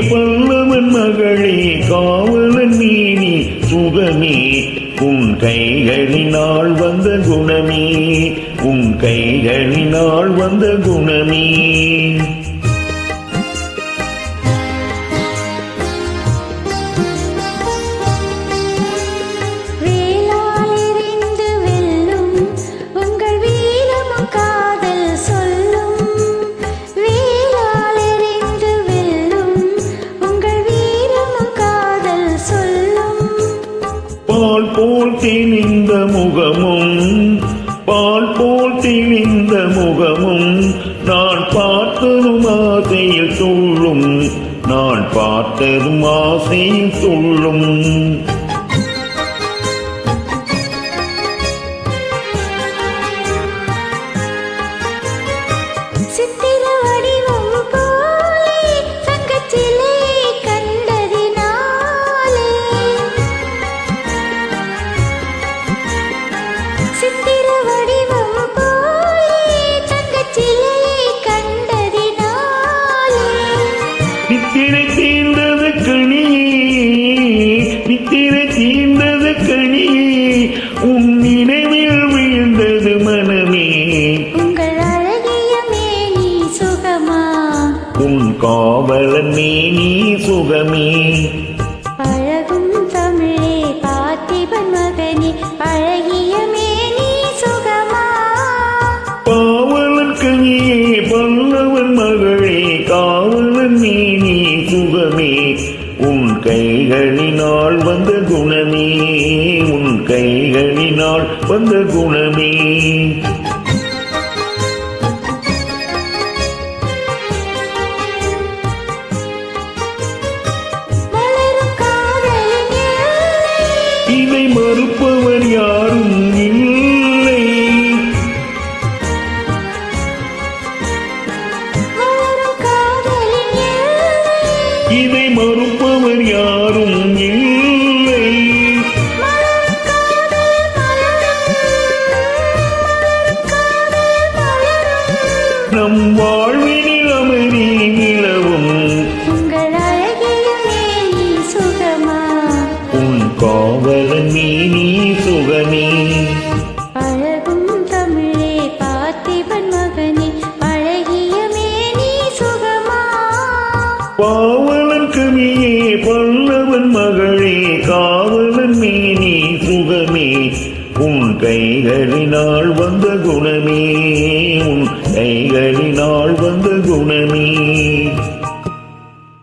பல்லவன் மகளே காவலன் நீனி சுகமே. உன் கைகளினால் வந்த குணமே. உன் கைகளினால் வந்த குணமே. திணிந்த முகமும் பால் போல் திணிந்த முகமும் நான் பார்த்ததும் ஆசையில் துள்ளும் நான் பார்த்ததும் ஆசையில் துள்ளும். சித்திர நித்திரை தீர்ந்தது கணி நித்திரை தீர்ந்தது கணி உன் நினைவில் வீழ்ந்தது மனமே. உங்கள் அழகிய மேனி சுகமா? உன் காவலன் மேனி சுகமா. காவலன் கனியே பல்லவன் உன் கைகளினால் வந்த குணமே உன் கைகளினால் வந்த குணமே. இதை மறுப்பவர் யாரும் இல்லை. இதை மறுப்பவர் நம் வாழ்வினில் அமைதி நிலவும். உன் காவலன் நீ நீ சுகமா? பாவலன் கவியே பல்லவன் மகளே காவலன் மேனி சுகமே. உன் கைகளினால் வந்த குணமே உன் கைகளினால் வந்த குணமே